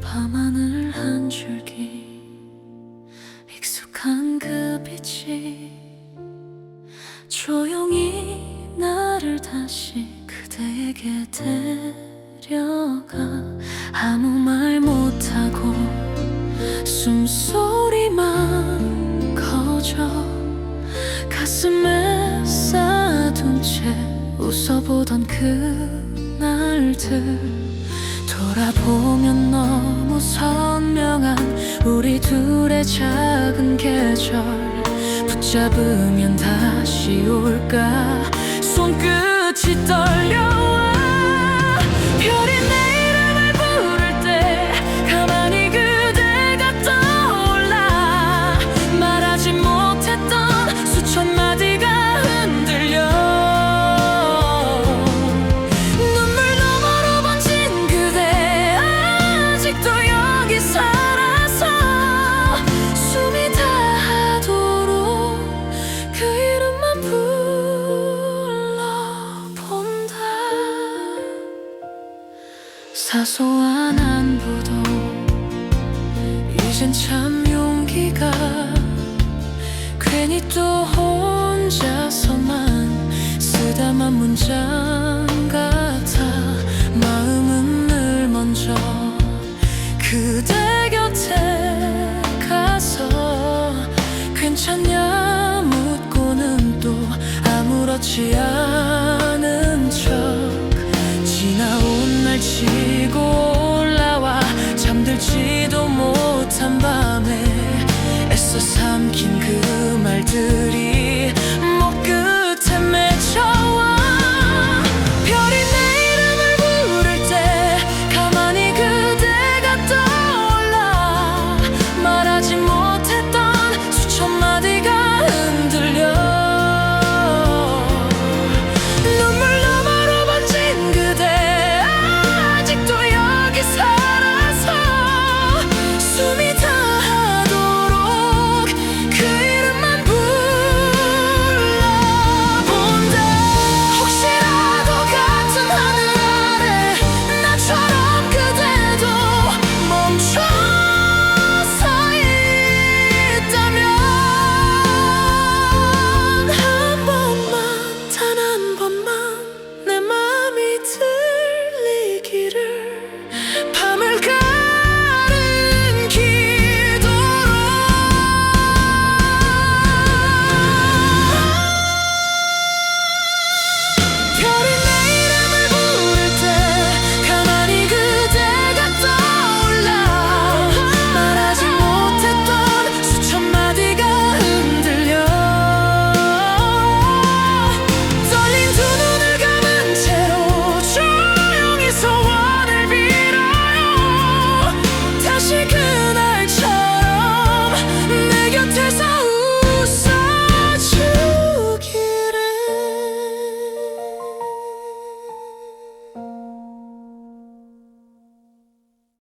밤하늘 한 줄기 익숙한 그 빛이 조용히 나를 다시 그대에게 데려가 아무 말 숨소리만 거져 가슴에 쌓아둔 채 웃어보던 그날들. 돌아보면 너무 선명한 우리 둘의 작은 계절. 붙잡으면 다시 올까? 손끝이 떨려 사소한 안부도 이젠 참 용기가 괜히 또 혼자서만 쓰다만 문장 같아 마음은 늘 먼저 그대 곁에 가서 괜찮냐 묻고는 또 아무렇지 않아 te